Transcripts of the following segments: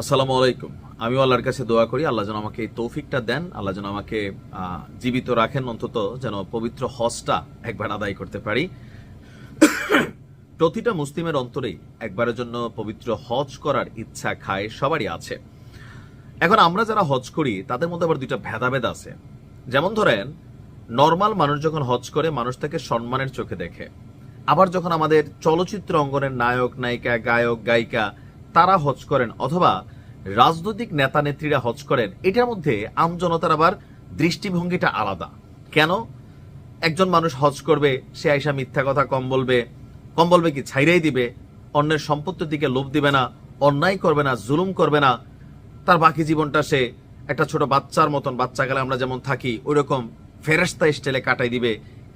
আসসালামু আলাইকুম। আমি আল্লাহর কাছে দোয়া করি, আল্লাহ যেন আমাকে এই তৌফিকটা দেন, আল্লাহ যেন আমাকে জীবিত রাখেন, অন্তত যেন পবিত্র হজটা একবার আদায় করতে পারি। প্রতিটা মুসলিমের অন্তরেই একবারের জন্য পবিত্র হজ করার ইচ্ছা খায়, সবারই আছে। এখন আমরা যারা হজ করি, তাদের মধ্যে আবার দুইটা ভেদাভেদ আছে। যেমন ধরেন, নর্মাল মানুষ যখন হজ করে, মানুষ তাকে সম্মানের চোখে দেখে। আবার যখন আমাদের চলচ্চিত্র অঙ্গনের নায়ক, নায়িকা, গায়ক, গায়িকা তারা হজ করেন অথবা রাজনৈতিক নেতা নেত্রীরা হজ করেন, এটার মধ্যে আমজনতার আবার দৃষ্টিভঙ্গিটা আলাদা। কেন? একজন মানুষ হজ করবে, সে আইসা মিথ্যা কথা কম বলবে কম বলবে কি ছাইরাই দিবে, অন্যের সম্পত্তির দিকে লোভ দিবে না, অন্যায় করবে না, জুলুম করবে না, তার বাকি জীবনটা সে একটা ছোট বাচ্চার মতন, বাচ্চা গেলে আমরা যেমন থাকি ওই রকম ফেরেস্তা স্টাইলে কাটাই দিবে,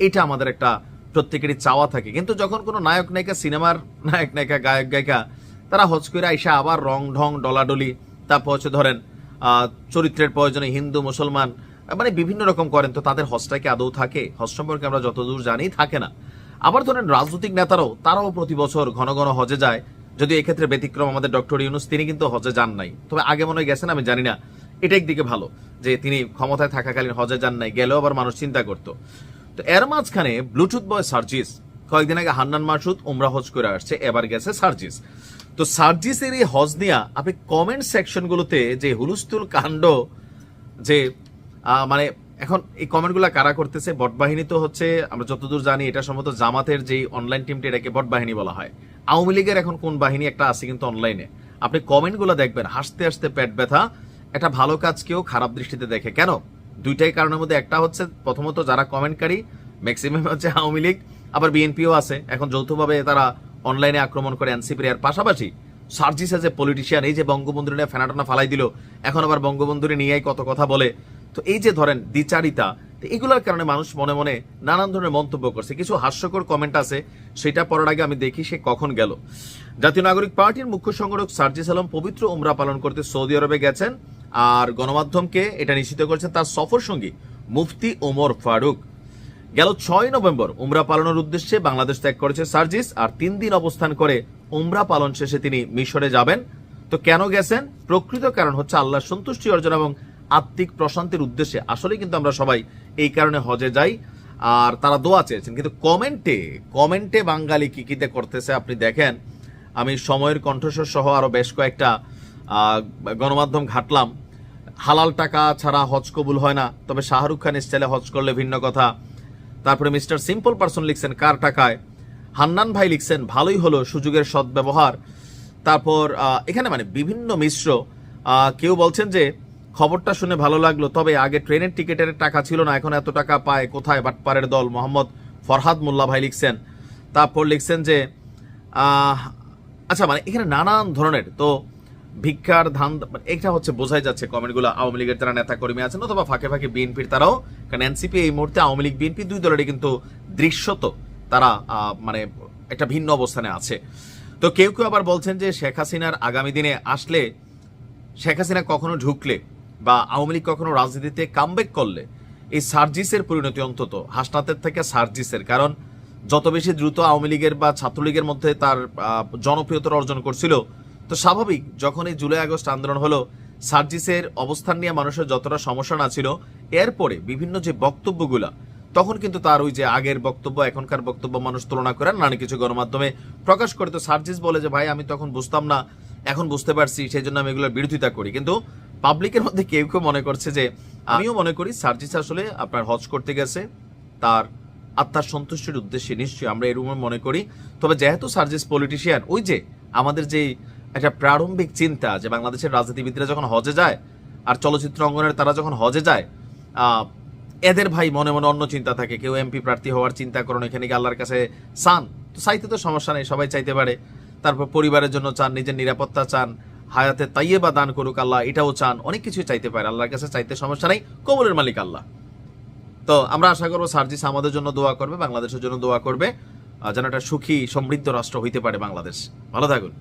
এটা আমাদের একটা প্রত্যেকেরই চাওয়া থাকে। কিন্তু যখন কোনো নায়ক নায়িকা সিনেমার নায়ক নায়িকা গায়ক গায়িকা তারা হজ করে আইসা আবার রং ঢং, ডলাডলি। তারপর হচ্ছে ধরেন চরিত্রের প্রয়োজনে হিন্দু, মুসলমান মানে বিভিন্ন রকম করেন। তো তাদের হজটা কি আদৌ থাকে? হজ সম্পর্কে আমরা যতদূর জানি থাকে না। আবার ধরেন, রাজনৈতিক নেতারাও, তারাও প্রতি বছর ঘন ঘন হজে যায়। যদি এক্ষেত্রে ব্যতিক্রম আমাদের ডক্টর ইউনুস, তিনি কিন্তু হজে যান নাই। তবে আগে মনে হয় গেছেন, আমি জানি না। এটা একদিকে ভালো, যে তিনি ক্ষমতায় থাকাকালীন হজে যান নাই, গেলেও আবার মানুষ চিন্তা করতো। তো এর মাঝখানে ব্লুটুথ বয় সার্জিস, কয়েকদিন আগে হান্নান মাসুদ উমরা হজ করে আসছে, এবার গেছে সার্জিস। তো সার্জিসের এই হজ নিয়া, আপনি কমেন্ট সেকশনগুলোতে যে হুলুস্থুল কাণ্ড, যে মানে এখন এই কমেন্টগুলো কারা করতেছে? বট বাহিনী তো হচ্ছে, আমরা যতদূর জানি এটা সম্ভবত জামাতের যে অনলাইন টিমটি এটাকে বট বাহিনী বলা হয়। আওয়ামী লীগের এখন কোন বাহিনী একটা আছে কিন্তু অনলাইনে আপনি কমেন্টগুলো দেখবেন, হাসতে হাসতে পেট ব্যথা, একটা ভালো কাজকেও খারাপ দৃষ্টিতে দেখে। কেন? দুইটাই কারণের মধ্যে একটা হচ্ছে, প্রথমত যারা কমেন্টকারী ম্যাক্সিমাম হচ্ছে আওয়ামী লীগ, আবার বিএনপিও আছে। এখন যৌথভাবে তারা অনলাইনে আক্রমণ করে এনসিপির এর পাশাপাশি সার্জিস এজ এ পলিটিশিয়ান, এই যে বঙ্গবন্ধুর নিয়ে ফেনাটানা ফালাই দিল, এখন আবার বঙ্গবন্ধুরে নিয়েই কত কথা বলে। তো এই যে ধরেন দ্বিচারিতা এগুলোর কারণে মানুষ মনে মনে নানান ধরনের মন্তব্য করছে। কিছু হাস্যকর কমেন্ট আছে, সেটা পড়ার আগে আমি দেখি সে কখন গেল। জাতীয় নাগরিক পার্টির মুখ্য সংগঠক সার্জিস আলম পবিত্র উমরা পালন করতে সৌদি আরবে গেছেন, আর গণমাধ্যমকে এটা নিশ্চিত করেছেন তার সফর সঙ্গী মুফতি ওমর ফারুক। গেল ছয় নভেম্বর উমরা পালনের উদ্দেশ্যে বাংলাদেশ ত্যাগ করেছে সার্জিস, আর তিন দিন অবস্থান করে উমরা পালন শেষে তিনি মিশরে যাবেন। তো কেন গেছেন? প্রকৃত কারণ হচ্ছে আল্লাহর সন্তুষ্টি অর্জন এবং আত্মিক প্রশান্তির উদ্দেশ্যে। আসলে কিন্তু আমরা সবাই এই কারণে হজে যাই, আর তারা দোয়া চেয়েছেন। কিন্তু কমেন্টে কমেন্টে বাঙালি কি কিতে করতেছে আপনি দেখেন। আমি সময়ের কণ্ঠস্বর সহ আরও বেশ কয়েকটা গণমাধ্যম ঘাটলাম। হালাল টাকা ছাড়া হজ কবুল হয় না, তবে শাহরুখ খান স্টাইলে হজ করলে ভিন্ন কথা। তারপরে মিস্টার সিম্পল পার্সন লিখছেন, কার টাকায়? হান্নান ভাই লিখছেন, ভালোই হলো, সুযোগের সদ্ব্যবহার। তারপর এখানে মানে বিভিন্ন মিশ্র কেউ বলছেন যে, খবরটা শুনে ভালো লাগল, তবে আগে ট্রেনের টিকিটের টাকা ছিল না, এখন এত টাকা পায় কোথায় বাটপাড়ের দল? মোহাম্মদ ফরহাদ মোল্লা ভাই লিখছেন। তারপর লিখছেন যে আচ্ছা মানে এখানে নানান ধরনের, তো ভিক্ষার ধান মানে এটা হচ্ছে বোঝাই যাচ্ছে কমেন্টগুলো আওয়ামী লীগের যারা নেতা কর্মী আছেন অথবা ফাঁকে ফাঁকে বিএনপির তারাও কারণ এনসিপি এই মুহূর্তে আওয়ামী লীগ, বিএনপি দুই দলেরই কিন্তু দৃশ্যত তারা মানে একটা ভিন্ন অবস্থানে আছে। তো কেউ কেউ আবার বলছেন যে শেখ হাসিনার আগামী দিনে আসলে শেখ হাসিনা কখনো ঢুকলে বা আওয়ামী লীগ কখনো রাজনীতিতে কামব্যাক করলে এই সার্জিসের পরিণতি অন্তত, হাসনাতের থেকে সার্জিসের। কারণ যত বেশি দ্রুত আওয়ামী লীগের বা ছাত্রলীগের মধ্যে তার জনপ্রিয়তা অর্জন করছিল, তো স্বাভাবিক যখন এই জুলাই আগস্ট আন্দোলন হলো সার্জিসের অবস্থান নিয়ে মানুষের যতটা সমস্যা না ছিল, এরপরে বিভিন্ন যে বক্তব্যগুলা, তখন কিন্তু তার ওই যে আগের বক্তব্য, এখনকার বক্তব্য মানুষ তুলনা করেন নানা কিছু গণমাধ্যমে প্রকাশ করে। তো সার্জিস বলে যে, ভাই, আমি তখন বুঝতাম না, এখন বুঝতে পারছি সেই জন্য আমি এগুলোর বিরোধিতা করি। কিন্তু পাবলিকের মধ্যে কেউ কেউ মনে করছে যে, আমিও মনে করি সার্জিস আসলে আপনার হজ করতে গেছে, তার আত্মার সন্তুষ্টির উদ্দেশ্যে নিশ্চয়ই আমরা এরকম মনে করি। তবে যেহেতু সার্জিস পলিটিশিয়ান ওই যে আমাদের যে একটা প্রারম্ভিক চিন্তা যে বাংলাদেশের রাজনীতিবিদরা যখন হজে যায় আর চলচ্চিত্র অঙ্গনের তারা যখন হজে যায় এদের ভাই মনে মনে অন্য চিন্তা থাকে। কেউ এমপি প্রার্থী হওয়ার চিন্তা করেন, এখানে গিয়ে আল্লাহর কাছে চান। তো চাইতে তো সমস্যা নেই, সবাই চাইতে পারে। তারপর পরিবারের জন্য চান, নিজের নিরাপত্তা চান, হায়াতে তাইয়ে বা দান করুক আল্লাহ, এটাও চান, অনেক কিছু চাইতে পারে। আল্লাহর কাছে চাইতে সমস্যা নেই কবরের মালিক আল্লাহ। তো আমরা আশা করব সার্জিস আমাদের জন্য দোয়া করবে, বাংলাদেশের জন্য দোয়া করবে যেন একটা সুখী, সমৃদ্ধ রাষ্ট্র হইতে পারে বাংলাদেশ। ভালো থাকুন।